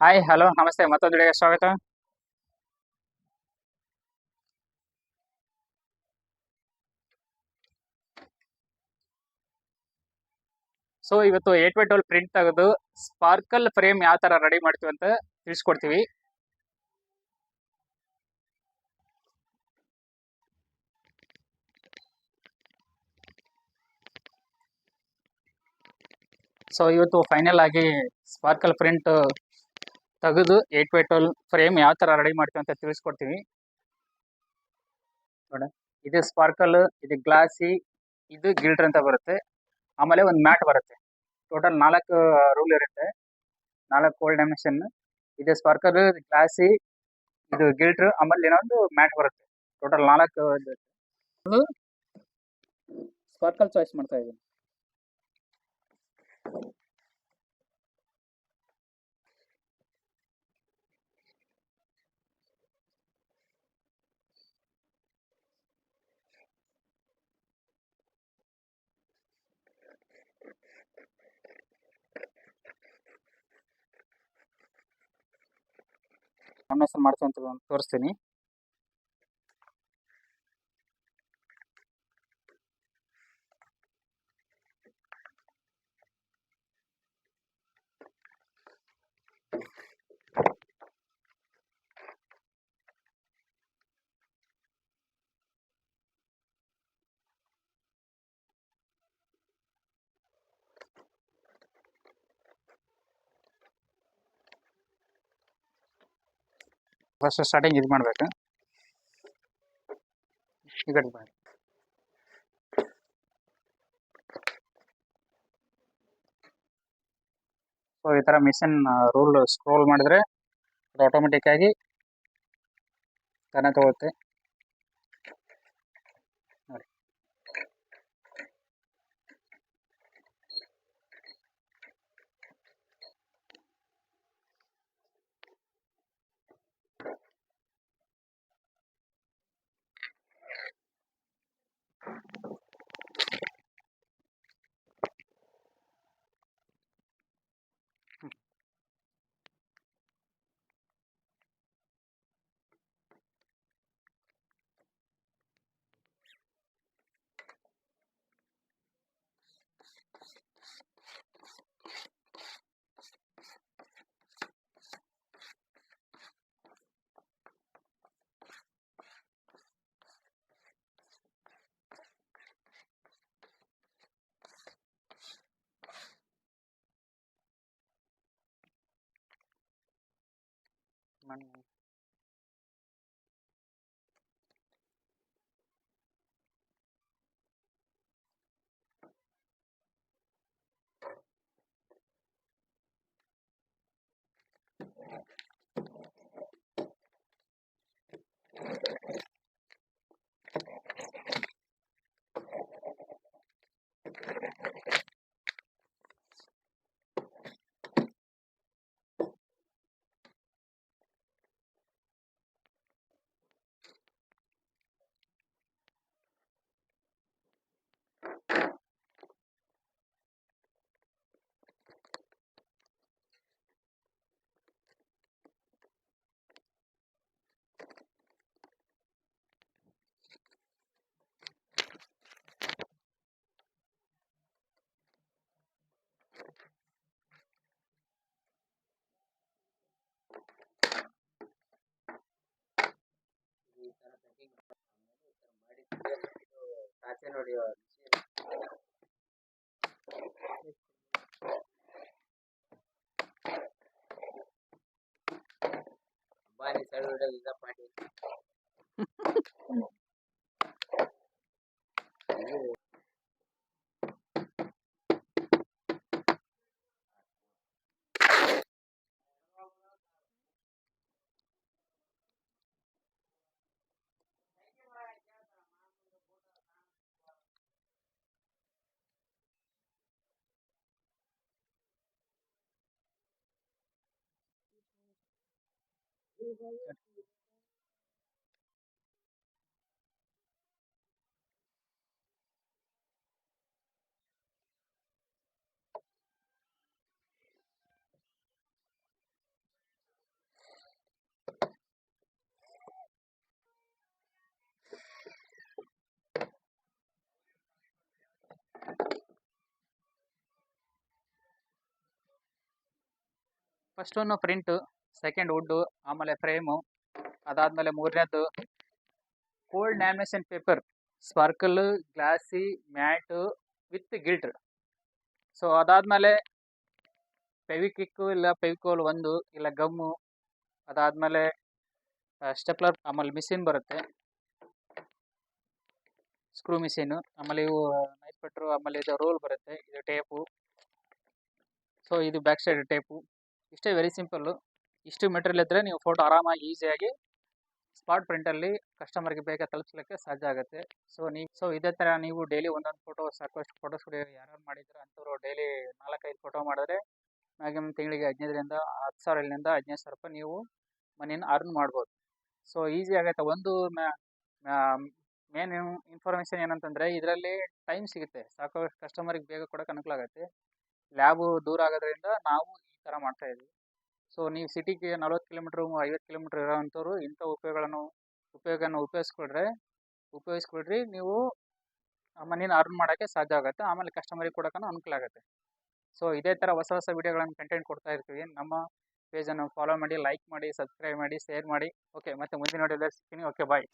Hi hello ನಮಸ್ತೆ, ಮತ್ತೊಂದು ವಿಡಿಯೋಗೆ ಸ್ವಾಗತ. ಸೊ ಇವತ್ತು ಏಟ್ ಬೈ ಟ್ವೆಲ್ ಪ್ರಿಂಟ್ ತೆಗೆದು ಸ್ಪಾರ್ಕಲ್ ಫ್ರೇಮ್ ಯಾವ ತರ ರೆಡಿ ಮಾಡ್ತೀವಿ ಅಂತ ತಿಳಿಸ್ಕೊಡ್ತೀವಿ. ಸೊ ಇವತ್ತು ಫೈನಲ್ ಆಗಿ ಸ್ಪಾರ್ಕಲ್ ಪ್ರಿಂಟ್ ತೆಗೆದು ಏಟ್ ಬೈ ಟ್ವೆಲ್ ಫ್ರೇಮ್ ಯಾವ ತರ ರೆಡಿ ಮಾಡ್ತೀವಿ ಅಂತ ತಿಳಿಸ್ಕೊಡ್ತೀವಿ. ನೋಡ, ಇದು ಸ್ಪಾರ್ಕಲ್ ಇದು ಗ್ಲಾಸಿ ಇದು ಗಿಲ್ಟರ್ ಅಂತ ಬರುತ್ತೆ. ಆಮೇಲೆ ಒಂದು ಮ್ಯಾಟ್ ಬರುತ್ತೆ. ಟೋಟಲ್ ನಾಲ್ಕು ರೂಲ್ ಇರುತ್ತೆ. ನಾಲ್ಕು ಕೋಲ್ಡ್ ಡೈಮೆನ್ಷನ್ ಇದು ಸ್ಪಾರ್ಕಲ್ ಗ್ಲಾಸಿ ಇದು ಗಿಲ್ಟರ್ ಆಮೇಲೆ ಇನ್ನೊಂದು ಮ್ಯಾಟ್ ಬರುತ್ತೆ. ಟೋಟಲ್ ನಾಲ್ಕು ಸ್ಪಾರ್ಕಲ್ ಚಾಯ್ಸ್ ಮಾಡ್ತಾ ಇದ್ದೀನಿ ಕಾಂಬಿನೇಷನ್ ಮಾಡ್ತೀವಿ ಅಂತ ತೋರಿಸ್ತೀನಿ. ಫಸ್ಟ್ ಸ್ಟಾರ್ಟಿಂಗ್ ಇದು ಮಾಡ್ಬೇಕು ಈ. ಸೊ ಈ ತರ ಮಿಷನ್ ರೂಲ್ ಸ್ಕ್ರೋಲ್ ಮಾಡಿದ್ರೆ ಅದು ಆಟೋಮೆಟಿಕ್ ಆಗಿ ತಾನೇ ತಗೊಳುತ್ತೆ money. ನೋಡಿ ಅಂಬಾನಿ ಸೈಡ್ ಹೊಡೆಯೋದು ಇದ first one of print. Second wood ಆಮೇಲೆ ಫ್ರೇಮು ಅದಾದಮೇಲೆ ಮೂರನೇದು cold lamination paper sparkle glossy matte with glitter so ಅದಾದಮೇಲೆ ಪೆವಿಕ್ವಿಕ್ಕು ಇಲ್ಲ ಪೆವಿಕೋಲ್ ಒಂದು, ಇಲ್ಲ ಗಮ್ಮು, ಅದಾದಮೇಲೆ ಸ್ಟೆಪ್ಲರ್ ಆಮೇಲೆ ಮಿಷಿನ್ ಬರುತ್ತೆ. ಸ್ಕ್ರೂ ಮಿಷಿನು ಆಮೇಲೆ ಇವು ನೈಟ್ ಕಟ್ರು ಆಮೇಲೆ ಇದು ರೋಲ್ ಬರುತ್ತೆ, ಇದು ಟೇಪು ಸೊ ಇದು ಬ್ಯಾಕ್ ಸೈಡ್ ಟೇಪು ಇಷ್ಟೇ ವೆರಿ ಸಿಂಪಲ್ಲು ಇಷ್ಟು ಮೆಟೀರಿಯಲ್ ಇದ್ದರೆ ನೀವು ಫೋಟೋ ಆರಾಮಾಗಿ ಈಸಿಯಾಗಿ ಸ್ಪಾಟ್ ಪ್ರಿಂಟಲ್ಲಿ ಕಸ್ಟಮರ್ಗೆ ಬೇಗ ತಲುಪಿಸ್ಲಿಕ್ಕೆ ಸಾಧ್ಯ ಆಗುತ್ತೆ. ಸೊ ನೀವು ಸೊ ಇದೇ ಥರ ನೀವು ಡೈಲಿ ಒಂದೊಂದು ಫೋಟೋ ಸಾಕಷ್ಟು ಫೋಟೋ ಸ್ಟುಡಿಯೋ ಯಾರ್ಯಾರು ಮಾಡಿದ್ರೆ ಅಂಥವ್ರು ಡೈಲಿ ನಾಲ್ಕೈದು ಫೋಟೋ ಮಾಡಿದ್ರೆ ಮ್ಯಾಕ್ಸಿಮಮ್ ತಿಂಗಳಿಗೆ ಹದಿನೈದರಿಂದ ಹತ್ತು ಸಾವಿರದಿಂದ ಹದಿನೈದು ಸಾವಿರ ರೂಪಾಯಿ ನೀವು ಮನಿನ ಅರ್ನ್ ಮಾಡ್ಬೋದು. ಸೊ ಈಸಿ ಆಗುತ್ತೆ ಒಂದು ಮೇನ್ ಇನ್ಫಾರ್ಮೇಷನ್ ಏನಂತಂದರೆ ಇದರಲ್ಲಿ ಟೈಮ್ ಸಿಗುತ್ತೆ. ಸಾಕಷ್ಟು ಕಸ್ಟಮರಿಗೆ ಬೇಗ ಕೊಡೋಕೆ ಅನುಕೂಲ ಆಗುತ್ತೆ. ಲ್ಯಾಬು ದೂರ ಆಗೋದ್ರಿಂದ ನಾವು ಈ ಥರ ಮಾಡ್ತಾ ಇದ್ವಿ ಸೊ ನೀವು ಸಿಟಿಗೆ ನಲ್ವತ್ತು ಕಿಲೋಮೀಟ್ರ್ ಐವತ್ತು ಕಿಲೋಮೀಟ್ರ್ ಇರೋವಂಥವ್ರು ಇಂಥ ಉಪಯೋಗಗಳನ್ನು, ಉಪಯೋಗನ ಉಪಯೋಗಿಸ್ಕೊಳ್ರೆ. ಉಪಯೋಗಿಸ್ಕೊಳ್ರಿ, ನೀವು ಮನಿನ ಅರ್ನ್ ಮಾಡೋಕ್ಕೆ ಸಾಧ್ಯ ಆಗುತ್ತೆ. ಆಮೇಲೆ ಕಸ್ಟಮರಿಗೆ ಕೊಡೋಕ್ಕೂ ಅನುಕೂಲ ಆಗುತ್ತೆ. ಸೊ ಇದೇ ಥರ ಹೊಸ ಹೊಸ ವಿಡಿಯೋಗಳನ್ನು ಕಂಟೆಂಟ್ ಕೊಡ್ತಾ ಇರ್ತೀವಿ. ನಮ್ಮ ಪೇಜನ್ನು ಫಾಲೋ ಮಾಡಿ ಲೈಕ್ ಮಾಡಿ ಸಬ್ಸ್ಕ್ರೈಬ್ ಮಾಡಿ ಶೇರ್ ಮಾಡಿ. ಓಕೆ ಮತ್ತೆ ಮುಂದಿನ ವಿಡಿಯೋದಲ್ಲಿ ಸಿಗ್ತೀನಿ. Okay bye